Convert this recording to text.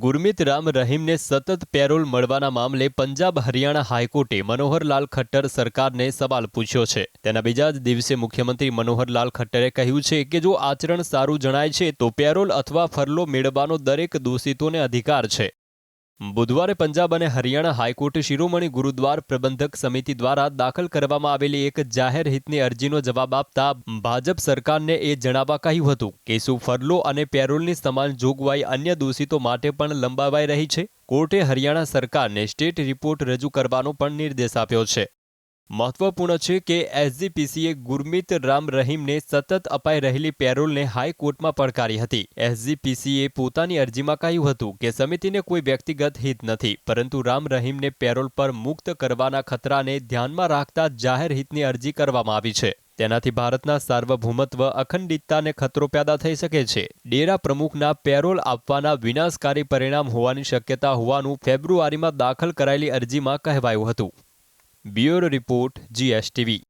ગુરમીત રામ રહીમને સતત પેરોલ મળવાના મામલે પંજાબ હરિયાણા હાઈકોર્ટે મનોહરલાલ ખટ્ટર સરકારને સવાલ પૂછ્યો છે. તેના બીજા જ દિવસે મુખ્યમંત્રી મનોહરલાલ ખટ્ટરે કહ્યું છે કે જો આચરણ સારું જણાય છે તો પેરોલ અથવા ફરલો મેળવવાનો દરેક દોષિતોને અધિકાર છે. બુધવારે પંજાબ અને હરિયાણા હાઈકોર્ટે શિરોમણી ગુરુદ્વાર પ્રબંધક સમિતિ દ્વારા દાખલ કરવામાં આવેલી એક જાહેર હિતની અરજીનો જવાબ આપતા ભાજપ સરકારને એ જણાવવા કહ્યું હતું. કે શું ફરલો અને પેરોલની સમાન જોગવાઈ અન્ય દોષિતો માટે પણ લંબાવાઈ રહી છે. કોર્ટે હરિયાણા સરકારને સ્ટેટ રિપોર્ટ રજૂ કરવાનો પણ નિર્દેશ આપ્યો છે. મહત્વપૂર્ણ છે કે એસજીપીસીએ ગુરમીત રામ રહીમને સતત અપાઈ રહેલી પેરોલને હાઈકોર્ટમાં પડકારી હતી. એસજીપીસીએ પોતાની અરજીમાં કહ્યું હતું કે સમિતિને કોઈ વ્યક્તિગત હિત નથી, પરંતુ રામ રહીમને પેરોલ પર મુક્ત કરવાના ખતરાને ધ્યાનમાં રાખતા જાહેર હિતની અરજી કરવામાં આવી છે. તેનાથી ભારતના સાર્વભૌમત્વ અખંડિતતાને ખતરો પેદા થઈ શકે છે. ડેરા પ્રમુખના પેરોલ આપવાના વિનાશકારી પરિણામ હોવાની શક્યતા હોવાનું ફેબ્રુઆરીમાં દાખલ કરાયેલી અરજીમાં કહેવાયું હતું. Bureau Report GSTV.